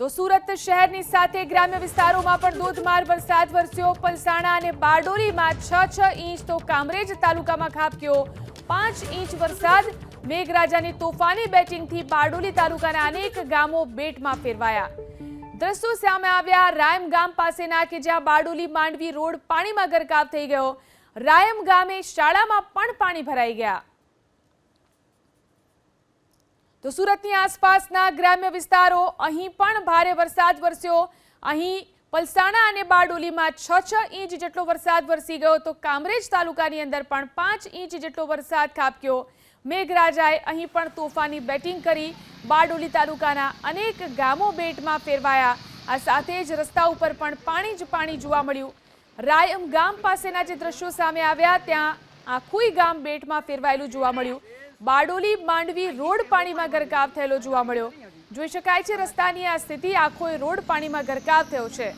તો સુરત શહેરની સાથે ગ્રામ્ય વિસ્તારોમાં પણ ધોધમાર વરસાદ વરસ્યો. પલસાણા અને બારડોલીમાં છ છ ઇંચ તો કામરેજ તાલુકામાં ખાબક્યો. પાંચ ઇંચ વરસાદ. મેઘરાજાની તોફાની બેટિંગથી બારડોલી તાલુકાના અનેક ગામો બેટમાં ફેરવાયા. દ્રશ્યો સામે આવ્યા. રાયમ ગામ પાસેના કે જ્યાં બારડોલી માંડવી રોડ પાણીમાં ગરકાવ થઈ ગયો. રાયમ ગામે શાળામાં પણ પાણી ભરાઈ ગયા. તો સુરતની આસપાસના ગ્રામ્ય વિસ્તારો, અહીં પણ ભારે વરસાદ વરસ્યો. અહીં પલસાણા અને બારડોલીમાં છ છ ઇંચ જેટલો વરસાદ વરસી ગયો તો કામરેજ તાલુકાની અંદર પણ પાંચ ઇંચ જેટલો વરસાદ ખાબક્યો. મેઘરાજાએ અહીં પણ તોફાની બેટિંગ કરી. બારડોલી તાલુકાના અનેક ગામો બેટમાં ફેરવાયા. આ સાથે જ રસ્તા ઉપર પણ પાણી જ પાણી જોવા મળ્યું. રાયમ ગામ પાસેના જે દ્રશ્યો સામે આવ્યા, ત્યાં આખુંય ગામ બેટમાં ફેરવાયેલું જોવા મળ્યું. બારડોલી માંડવી રોડ પાણીમાં ગરકાવ થયેલો જોવા મળ્યો. જોઈ શકાય છે રસ્તાની આ સ્થિતિ આખો રોડ પાણીમાં ગરકાવ થયો છે.